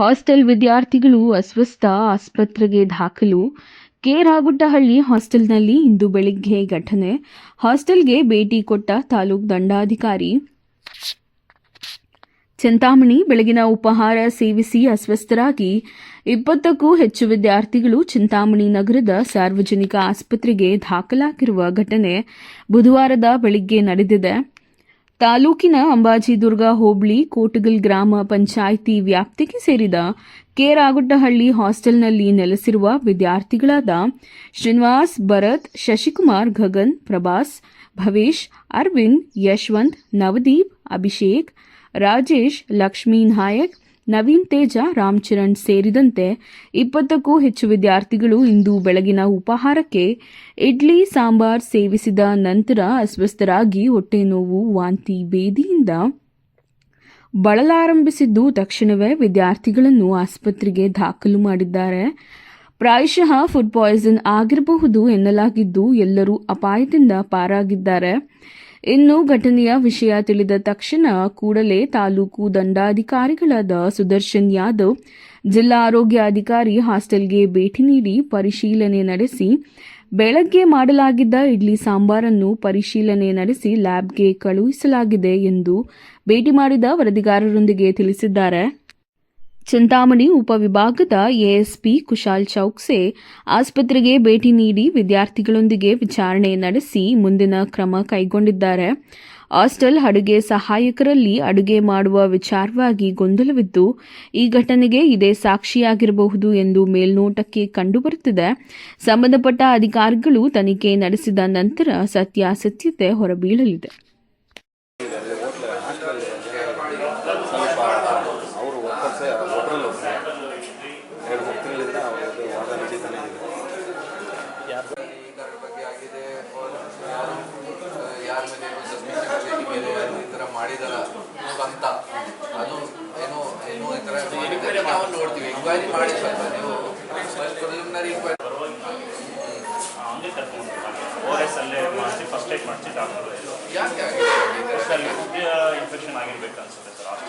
Hostel ವಿದ್ಯಾರ್ಥಿಗಳು ಅಸ್ವಸ್ಥ ಆಸ್ಪತ್ರೆಗೆ ದಾಖಲು. ಕೇರಾಗುಟ್ಟಹಳ್ಳಿ ಹಾಸ್ಟೆಲ್ನಲ್ಲಿ ಇಂದು ಬೆಳಿಗ್ಗೆ ಘಟನೆ. ಹಾಸ್ಟೆಲ್ಗೆ ಭೇಟಿ ಕೊಟ್ಟ ತಾಲೂಕು ದಂಡಾಧಿಕಾರಿ. ಚಿಂತಾಮಣಿ ಬೆಳಗಿನ ಉಪಹಾರ ಸೇವಿಸಿ ಅಸ್ವಸ್ಥರಾಗಿ. ಇಪ್ಪತ್ತಕ್ಕೂ ಹೆಚ್ಚು ವಿದ್ಯಾರ್ಥಿಗಳು ಚಿಂತಾಮಣಿ ನಗರದ ಸಾರ್ವಜನಿಕ ಆಸ್ಪತ್ರೆಗೆ ದಾಖಲಾಗಿರುವ ಘಟನೆ ಬುಧವಾರದ ಬೆಳಿಗ್ಗೆ ನಡೆದಿದೆ. ತಾಲೂಕಿನ ಅಂಬಾಜಿದುರ್ಗ ಹೋಬಳಿ ಕೋಟಗಲ್ ಗ್ರಾಮ ಪಂಚಾಯಿತಿ ವ್ಯಾಪ್ತಿಗೆ ಸೇರಿದ ಕೇರಾಗುಡ್ಡಹಳ್ಳಿ ಹಾಸ್ಟೆಲ್ನಲ್ಲಿ ನೆಲೆಸಿರುವ ವಿದ್ಯಾರ್ಥಿಗಳಾದ ಶ್ರೀನಿವಾಸ್ ಭರತ್, ಶಶಿಕುಮಾರ್ ಗಗನ್ ಪ್ರಭಾಸ್, ಭವೇಶ್, ಅರವಿಂದ್, ಯಶವಂತ್, ನವದೀಪ್, ಅಭಿಷೇಕ್, ರಾಜೇಶ್, ಲಕ್ಷ್ಮೀ ನಾಯಕ್ ನವೀನ್ ತೇಜ ರಾಮ್ಚರಣ್ ಸೇರಿದಂತೆ ಇಪ್ಪತ್ತಕ್ಕೂ ಹೆಚ್ಚು ವಿದ್ಯಾರ್ಥಿಗಳು ಇಂದು ಬೆಳಗಿನ ಉಪಹಾರಕ್ಕೆ ಇಡ್ಲಿ, ಸಾಂಬಾರ್ ಸೇವಿಸಿದ ನಂತರ ಅಸ್ವಸ್ಥರಾಗಿ ಹೊಟ್ಟೆ ನೋವು ವಾಂತಿ ಬೇದಿಯಿಂದ ಬಳಲಾರಂಭಿಸಿದ್ದು ತಕ್ಷಣವೇ ವಿದ್ಯಾರ್ಥಿಗಳನ್ನು ಆಸ್ಪತ್ರೆಗೆ ದಾಖಲು ಮಾಡಿದ್ದಾರೆ. ಪ್ರಾಯಶಃ ಫುಡ್ ಪಾಯ್ಸನ್ ಆಗಿರಬಹುದು ಎನ್ನಲಾಗಿದ್ದು ಎಲ್ಲರೂ ಅಪಾಯದಿಂದ ಪಾರಾಗಿದ್ದಾರೆ. ಇನ್ನು ಘಟನೆಯ ವಿಷಯ ತಿಳಿದ ತಕ್ಷಣ ಕೂಡಲೇ ತಾಲೂಕು ದಂಡಾಧಿಕಾರಿಗಳಾದ ಸುದರ್ಶನ್ ಯಾದವ್, ಜಿಲ್ಲಾ ಆರೋಗ್ಯಾಧಿಕಾರಿ ಹಾಸ್ಟೆಲ್ಗೆ ಭೇಟಿ ನೀಡಿ ಪರಿಶೀಲನೆ ನಡೆಸಿ, ಬೆಳಗ್ಗೆ ಮಾಡಲಾಗಿದ್ದ ಇಡ್ಲಿ ಸಾಂಬಾರನ್ನು ಪರಿಶೀಲನೆ ನಡೆಸಿ ಲ್ಯಾಬ್ಗೆ ಕಳುಹಿಸಲಾಗಿದೆ ಎಂದು ಭೇಟಿ ಮಾಡಿದ ವರದಿಗಾರರೊಂದಿಗೆ ತಿಳಿಸಿದ್ದಾರೆ. ಚಿಂತಾಮಣಿ ಉಪವಿಭಾಗದ ಎಎಸ್ಪಿ ಕುಶಾಲ್ ಚೌಕ್ಸೆ ಆಸ್ಪತ್ರೆಗೆ ಭೇಟಿ ನೀಡಿ ವಿದ್ಯಾರ್ಥಿಗಳೊಂದಿಗೆ ವಿಚಾರಣೆ ನಡೆಸಿ ಮುಂದಿನ ಕ್ರಮ ಕೈಗೊಂಡಿದ್ದಾರೆ. ಹಾಸ್ಟೆಲ್ ಅಡುಗೆ ಸಹಾಯಕರಲ್ಲಿ ಅಡುಗೆ ಮಾಡುವ ವಿಚಾರವಾಗಿ ಗೊಂದಲವಿದ್ದು, ಈ ಘಟನೆಗೆ ಇದೇ ಸಾಕ್ಷಿಯಾಗಿರಬಹುದು ಎಂದು ಮೇಲ್ನೋಟಕ್ಕೆ ಕಂಡುಬರುತ್ತಿದೆ. ಸಂಬಂಧಪಟ್ಟ ಅಧಿಕಾರಿಗಳು ತನಿಖೆ ನಡೆಸಿದ ನಂತರ ಸತ್ಯಾಸತ್ಯತೆ ಹೊರಬೀಳಲಿದೆ. ವರ್ಕರ್ಸೇ ಹೋಟ್ರಲ್ಲಿ ಎರಡು ಮೂರು ತಿಂಗಳಿಂದ ಅವ್ರದ್ದು ವಾದ ನಡೀತಾನೆ ಇದೆ. ಇದರ ಬಗ್ಗೆ ಆಗಿದೆ. ಯಾರು ಯಾರ ಮೇಲೆ ಈ ಥರ ಮಾಡಿದಾರ ಅಂತ ಅದು ಏನೋ ಏನೋ ಈ ಥರ ಮಾಡಿದ್ದಾರೆ. ನಾವು ನೋಡ್ತೀವಿ. ಎಂಕ್ವೈರಿ ಮಾಡಿ ಸ್ವಲ್ಪ ನೀವು ಪ್ರಿಲಿಮಿನರಿ ಎಂಕ್ವೈರಿ ಹಂಗೆ ಕರ್ಕೊಂಡು ಓ ಎಸ್ ಅಲ್ಲೇ ಮಾಡಿಸಿ ಫಸ್ಟ್ ಏಡ್ ಮಾಡಿಸಿ ಡಾಕ್ಟರ್ ಯಾಕೆ ಇನ್ಫೆಕ್ಷನ್ ಆಗಿರ್ಬೇಕು ಅನ್ಸುತ್ತೆ ಸರ್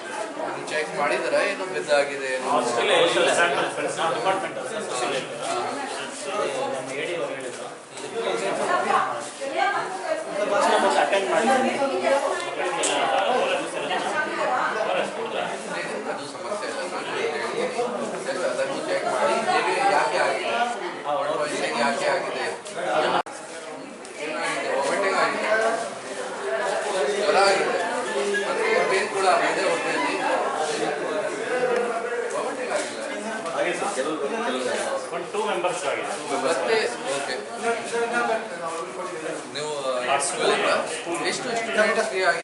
ಚೆಕ್ ಮಾಡಿದ್ರೆ ಏನೋ ಬಿದ್ದಾಗಿದೆ ಅದು ಸಮಸ್ಯೆ ಇಲ್ಲ. ಅದನ್ನು ಚೆಕ್ ಮಾಡಿ ಹೇಗೆ ಯಾಕೆ ಆಗಿದೆ ಪಾಯ್ಸನಿಂಗ್ ಯಾಕೆ ಆಗಿದೆ ಏನಾಗಿದೆ ವಾಮಿಟಿಂಗ್ ಆಗಿದೆ ಜ್ವರ ಆಗಿದೆ ಮತ್ತೆ ಪೇನ್ ಕೂಡ ಆಗಿದೆ ಹೊಟ್ಟೆಯಲ್ಲಿ ವಾಮಿಟಿಂಗ್ ಆಗಿಲ್ಲ ಒಂದು ಟೂ ಮೆಂಬರ್ಸ್ ಆಗಿದೆ ಮತ್ತೆ ಓಕೆ uh, ಎಷ್ಟು ಸ್ಟೂಡೆಂಟ್ ಫ್ರೀ ಆಗಿ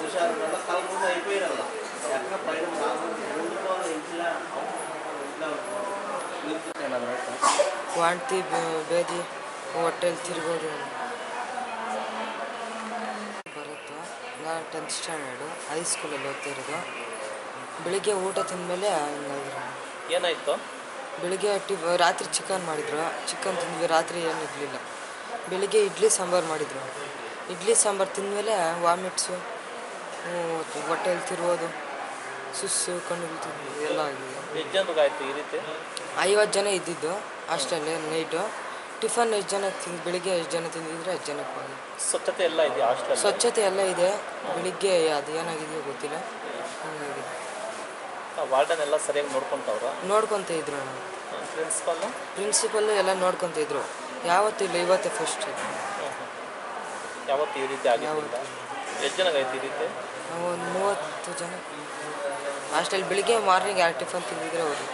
ಹುಷಾರಿರಲ್ಲ ಕಲ್ಕೊಂಡು ಐಪಿರಲ್ಲ ಯಾಕಂದ್ರೆ ಪರಿಣಾಮ ಇಂಟಿಲ್ಲ ವಾಂತಿ ಬೇದಿ ಹೋಟೆಲ್ ತಿರ್ಗೋದು. ನಾನು ಟೆಂತ್ ಸ್ಟ್ಯಾಂಡರ್ಡು. ಹೈಸ್ಕೂಲಲ್ಲಿ ಓದ್ತಿರೋದು. ಬೆಳಿಗ್ಗೆ ಊಟ ತಿಂದಮೇಲೆ ಏನಾಯಿತು ಏನಾಯ್ತು? ಬೆಳಿಗ್ಗೆ ಟಿ ರಾತ್ರಿ ಚಿಕನ್ ಮಾಡಿದ್ರು. ಚಿಕನ್ ತಿಂದ್ವಿ ರಾತ್ರಿ ಏನು ಇರಲಿಲ್ಲ. ಬೆಳಿಗ್ಗೆ ಇಡ್ಲಿ ಸಾಂಬಾರು ಮಾಡಿದರು. ಇಡ್ಲಿ ಸಾಂಬಾರು ತಿಂದಮೇಲೆ ವಾಮಿಟ್ಸು ಹೊಟ್ಟೆಯಲ್ಲಿ ತಿರುವುದು ಸುಸ್ಸು ಕಣ್ಣು ಎಲ್ಲ ಆಗಿದೆ. ಈ ರೀತಿ? ಐವತ್ತು ಜನ ಇದ್ದಿದ್ದು ಅಷ್ಟಲ್ಲೇ ನೈಟು. ಟಿಫನ್ ಎಷ್ಟು ಜನ ತಿಂದು ಬೆಳಿಗ್ಗೆ ಎಷ್ಟು ಜನ ತಿಂದಿದ್ರೆ ಎಷ್ಟು ಜನಕ್ಕೆ ಹೋಗಿ ಸ್ವಚ್ಛತೆ ಎಲ್ಲ ಇದೆ ಹಾಸ್ಟೆಲ್ ಸ್ವಚ್ಛತೆ ಎಲ್ಲ ಇದೆ. ಬೆಳಿಗ್ಗೆ ಅದು ಏನಾಗಿದೆಯೋ ಗೊತ್ತಿಲ್ಲ. ಹಂಗಾಗಿದೆ ವಾರ್ಡನ್ ಎಲ್ಲ ಸರಿಯಾಗಿ ನೋಡ್ಕೊಂತವ್ರ? ನೋಡ್ಕೊತ ಇದ್ರು ಪ್ರಿನ್ಸಿಪಲ್ ಪ್ರಿನ್ಸಿಪಲ್ಲು? ಎಲ್ಲ ನೋಡ್ಕೊತ ಇದ್ರು. ಯಾವತ್ತೂ ಇಲ್ಲ ಇವತ್ತೇ ಫಸ್ಟ್ ಯಾವತ್ತು ಈ ರೀತಿ ಆಗಿಲ್ಲ ಎಷ್ಟು ಜನಕ್ಕೆ ಈ ರೀತಿ? ನಾವು ಒಂದು ಮೂವತ್ತು ಜನ. ಹಾಸ್ಟೆಲ್ ಬೆಳಿಗ್ಗೆ ಮಾರ್ನಿಂಗ್ ಯಾರು ಟಿಫನ್ ತಿಂದಿದ್ರೆ ಅವರು.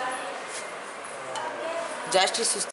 ಜಾಸ್ತಿ ಸುಸ್ತು